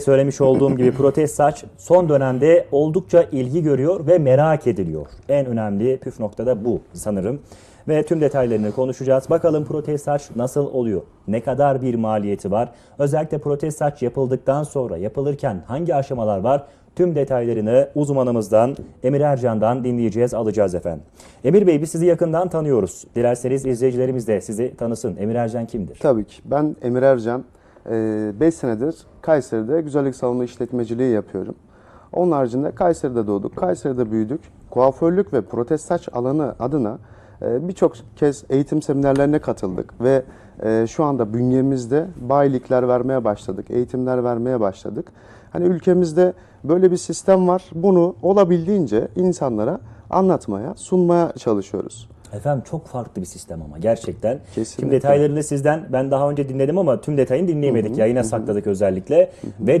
Söylemiş olduğum gibi protez saç son dönemde oldukça ilgi görüyor ve merak ediliyor. En önemli püf nokta da bu sanırım. Ve tüm detaylarını konuşacağız. Bakalım protez saç nasıl oluyor? Ne kadar bir maliyeti var? Özellikle protez saç yapıldıktan sonra yapılırken hangi aşamalar var? Tüm detaylarını uzmanımızdan Emir Ercan'dan dinleyeceğiz, alacağız efendim. Emir Bey biz sizi yakından tanıyoruz. Dilerseniz izleyicilerimiz de sizi tanısın. Emir Ercan kimdir? Tabii ki. Ben Emir Ercan. 5 senedir Kayseri'de güzellik salonu işletmeciliği yapıyorum. Onun haricinde Kayseri'de doğduk, Kayseri'de büyüdük. Kuaförlük ve protez saç alanı adına e, birçok kez eğitim seminerlerine katıldık ve e, şu anda bünyemizde bayilikler vermeye başladık, eğitimler vermeye başladık. Hani ülkemizde böyle bir sistem var. Bunu olabildiğince insanlara anlatmaya, sunmaya çalışıyoruz. Efendim çok farklı bir sistem ama gerçekten. Kesinlikle. Tüm detaylarını sizden ben daha önce dinledim ama tüm detayını dinleyemedik. Yayına sakladık özellikle. Ve de